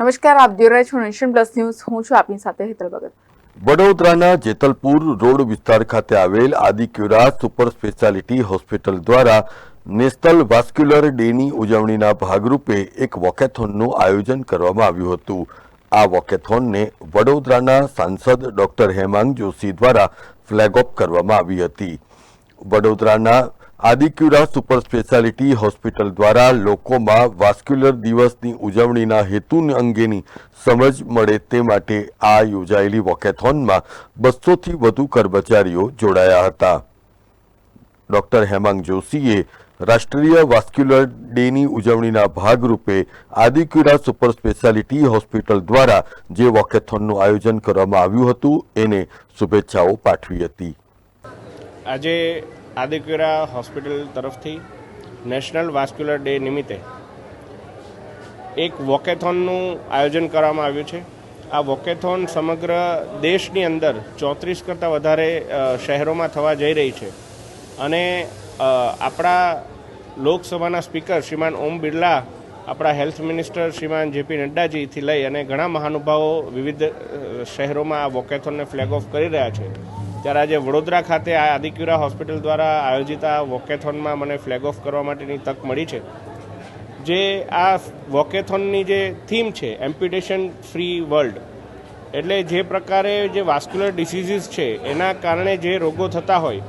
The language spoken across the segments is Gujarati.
નમસ્કાર, આપ જોઈ રહ્યા છો નેશન પ્લસ ન્યૂઝ. હું છું આપની સાથે હેતલ ભગત. વડોદરાના જેતલપુર રોડ વિસ્તાર ખાતે આવેલ આદિક્યુરા સુપર સ્પેશિયાલિટી હોસ્પિટલ દ્વારા નેશનલ વાસ્ક્યુલર ડેની ઉજવણીના ભાગરૂપે એક વોકેથોનનું આયોજન કરવામાં આવ્યું હતું. આ વોકેથોનને વડોદરાના સાંસદ ડોક્ટર હેમાંગ જોશી દ્વારા ફ્લેગ ઓફ કરવામાં આવી હતી. વડોદરાના આદિક્યુરા સુપર સ્પેશિયાલિટી હોસ્પિટલ દ્વારા લોકોમાં વાસ્ક્યુલર દિવસની ઉજવણીના હેતુ અંગેની સમજ મળે તે માટે આ યોજાયેલી વોકેથોનમાં બસોથી વધુ કર્મચારીઓ જોડાયા હતા. ડોક્ટર હેમાંગ જોશીએ રાષ્ટ્રીય વાસ્ક્યુલર ડેની ઉજવણીના ભાગરૂપે આદિક્યુરા સુપર સ્પેશિયાલિટી હોસ્પિટલ દ્વારા જે વોકેથોનનું આયોજન કરવામાં આવ્યું હતું, એને શુભેચ્છાઓ પાઠવી હતી. આજે આદિક્યુરા હોસ્પિટલ તરફથી નેશનલ વાસ્ક્યુલર ડે નિમિત્તે એક વોકેથોનનું આયોજન કરવામાં આવ્યું છે. આ વોકેથોન સમગ્ર દેશની અંદર ચોત્રીસ કરતાં વધારે શહેરોમાં થવા જઈ રહી છે. અને આપણા લોકસભાના સ્પીકર શ્રીમાન ઓમ બિરલા, આપણા હેલ્થ મિનિસ્ટર શ્રીમાન જેપી નડ્ડાજીથી લઈ અને ઘણા મહાનુભાવો વિવિધ શહેરોમાં આ વોકેથોનને ફ્લેગ ઓફ કરી રહ્યા છે. ત્યારે આજે વડોદરા ખાતે આ આદિક્યુરા હોસ્પિટલ દ્વારા આયોજિત આ વોકેથોનમાં મને ફ્લેગ ઓફ કરવા માટેની તક મળી છે. જે આ વોકેથોનની જે થીમ છે, એમ્પ્યુટેશન ફ્રી વર્લ્ડ, એટલે જે પ્રકારે જે વાસ્ક્યુલર ડિસીઝીસ છે, એના કારણે જે રોગો થતા હોય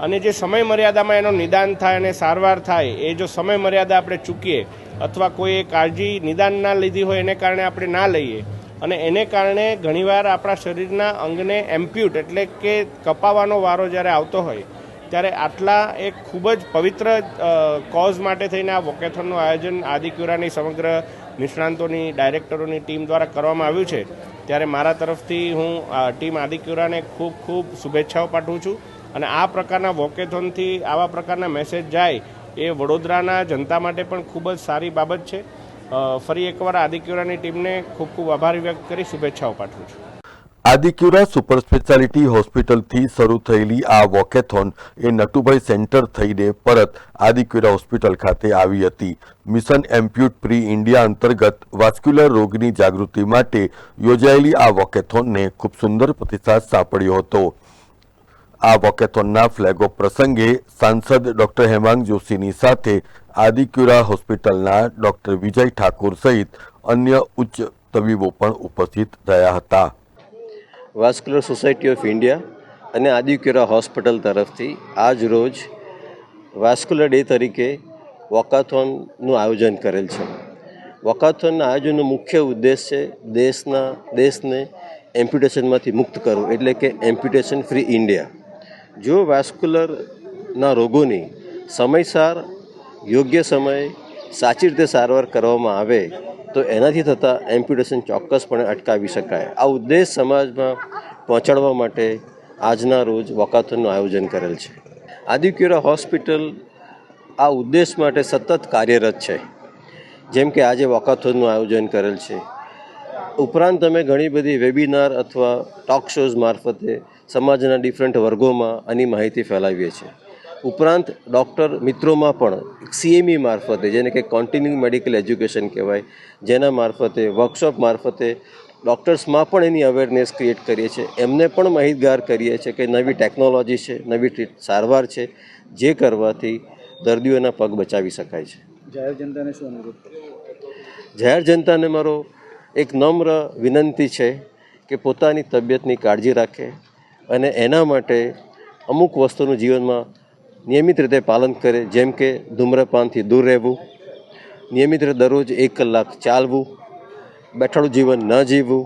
અને જે સમય મર્યાદામાં એનો નિદાન થાય અને સારવાર થાય, એ જો સમય મર્યાદા આપણે ચૂકીએ અથવા કોઈ કાળજી નિદાન ના લીધી હોય એને કારણે આપણે ના લઈએ અને એને કારણે ઘણીવાર આપણા શરીરના અંગને એમ્પ્યુટ એટલે કે કપાવાનો વારો જ્યારે આવતો હોય, ત્યારે આટલા એક ખૂબ જ પવિત્ર કોઝ માટે થઈને આ વોકેથોનનું આયોજન આદિક્યુરાની સમગ્ર નિષ્ણાંતોની, ડાયરેક્ટરોની ટીમ દ્વારા કરવામાં આવ્યું છે. ત્યારે મારા તરફથી હું ટીમ આદિક્યુરાને ખૂબ ખૂબ શુભેચ્છાઓ પાઠવું છું. અને આ પ્રકારના વોકેથોનથી આવા પ્રકારના મેસેજ જાય એ વડોદરાના જનતા માટે પણ ખૂબ જ સારી બાબત છે. ફરી એકવાર આદિક્યુરાની ટીમને ખૂબ ખૂબ આભાર વ્યક્ત કરી, શુભેચ્છાઓ પાઠવું છું. આદિક્યુરા સુપર સ્પેશિયાલિટી હોસ્પિટલથી શરૂ થયેલી આ વોકેથોન એ નટુભાઈ સેન્ટર થઈને પરત આદિક્યુરા હોસ્પિટલ ખાતે આવી હતી. મિશન એમ્પ્યુટ પ્રી ઇન્ડિયા અંતર્ગત વાસ્ક્યુલર રોગની જાગૃતિ માટે યોજાયેલી આ વોકેથોનને ખૂબ સુંદર પ્રતિસાદ સાંપડ્યો હતો. આ વોકેથોનના ફ્લેગ પ્રસંગે સાંસદ ડોક્ટર હેમાંગ જોશીની સાથે આદિક્યુરા હોસ્પિટલના ડોક્ટર વિજય ઠાકુર સહિત અન્ય ઉચ્ચ તબીબો પણ ઉપસ્થિત રહ્યા હતા. વાસ્ક્યુલર સોસાયટી ઓફ ઇન્ડિયા અને આદિક્યુરા હોસ્પિટલ તરફથી આજ રોજ વાસ્ક્યુલર ડે તરીકે વોકાથોનનું આયોજન કરેલ છે. વોકાથોનના આયોજનનો મુખ્ય ઉદ્દેશ છે દેશના, દેશને એમ્પ્યુટેશનમાંથી મુક્ત કરવું, એટલે કે એમ્પ્યુટેશન ફ્રી ઇન્ડિયા. વાસ્ક્યુલરના રોગોની સમયસર, યોગ્ય સમયે સાચી રીતે સારવાર કરવામાં આવે, તો એનાથી થતા એમ્પ્યુટેશન ચોક્કસપણે અટકાવી શકાય. આ ઉદ્દેશ સમાજમાં પહોંચાડવા માટે આજના રોજ વોકાથોનનું આયોજન કરેલ છે. આદિક્યુરા હોસ્પિટલ આ ઉદ્દેશ માટે સતત કાર્યરત છે. જેમ કે આજે વોકાથોનનું આયોજન કરેલ છે. ઉપરાંત અમે ઘણી બધી વેબિનાર અથવા ટોક શોઝ મારફતે સમાજના ડિફરન્ટ વર્ગોમાં આની માહિતી ફેલાવીએ છીએ. ઉપરાંત ડૉક્ટર મિત્રોમાં પણ સીએમઈ મારફતે જેને કે કોન્ટિન્યુ મેડિકલ એજ્યુકેશન કહેવાય જેના મારફતે વર્કશોપ મારફતે ડૉક્ટર્સમાં પણ એની અવેરનેસ ક્રિએટ કરીએ છીએ. એમને પણ માહિતગાર કરીએ છીએ કે નવી ટેકનોલોજી છે નવી ટ્રીટ સારવાર છે જે કરવાથી દર્દીઓના પગ બચાવી શકાય છે. જાહેર જનતાને શું અનુરોધ? જાહેર જનતાને મારો એક નમ્ર વિનંતી છે કે પોતાની તબિયતની કાળજી રાખે અને એના માટે અમુક વસ્તુનું જીવનમાં નિયમિત રીતે પાલન કરે, જેમ કે ધૂમ્રપાનથી દૂર રહેવું, નિયમિત રીતે દરરોજ એક કલાક ચાલવું, બેઠાડું જીવન ન જીવવું,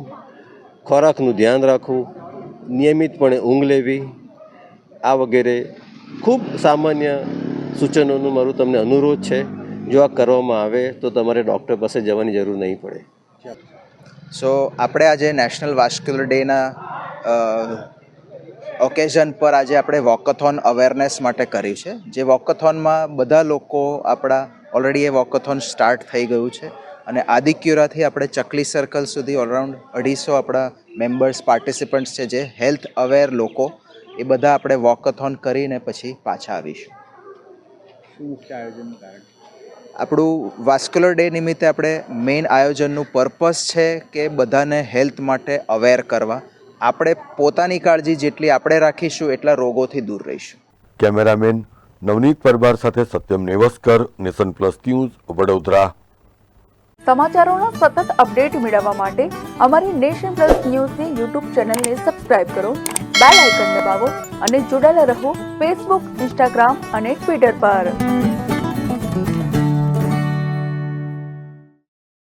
ખોરાકનું ધ્યાન રાખવું, નિયમિતપણે ઊંઘ લેવી, આ વગેરે ખૂબ સામાન્ય સૂચનોનું મારું તમને અનુરોધ છે. જો આ કરવામાં આવે તો તમારે ડૉક્ટર પાસે જવાની જરૂર નહીં પડે. સો, આપણે આજે નેશનલ વાસ્ક્યુલર ડેના ઓકેઝન પર આજે આપણે વોકથોન અવેરનેસ માટે કર્યું છે. જે વોકથોનમાં બધા લોકો આપણા ઓલરેડી એ વોકથોન સ્ટાર્ટ થઈ ગયું છે. અને આદિક્યુરાથી આપણે ચકલી સર્કલ સુધી ઓલરાઉન્ડ અઢીસો આપણા મેમ્બર્સ પાર્ટિસિપન્ટ્સ છે જે હેલ્થ અવેર લોકો એ બધા આપણે વોકથોન કરીને પછી પાછા આવીશું. શું મુખ્ય કારણ? આપણું વાસ્ક્યુલર ડે નિમિત્તે આપણે મેઇન આયોજનનું પર્પસ છે કે બધાને હેલ્થ માટે અવેર કરવા. આપણે પોતાની કાળજી જેટલી આપણે રાખીશું એટલા રોગોથી દૂર રહીશું. કેમેરામેન નવનીત પરમાર સાથે Satyam Nevaskar nation plus news Vadodara. સમાચારોના સતત અપડેટ મેળવવા માટે અમારી નેશન પ્લસ ન્યૂઝની યુટ્યુબ ચેનલને સબસ્ક્રાઇબ કરો બેલ આઇકન દબાવો અને જોડાયેલા રહો ફેસબુક ઇન્સ્ટાગ્રામ અને ટ્વિટર પર.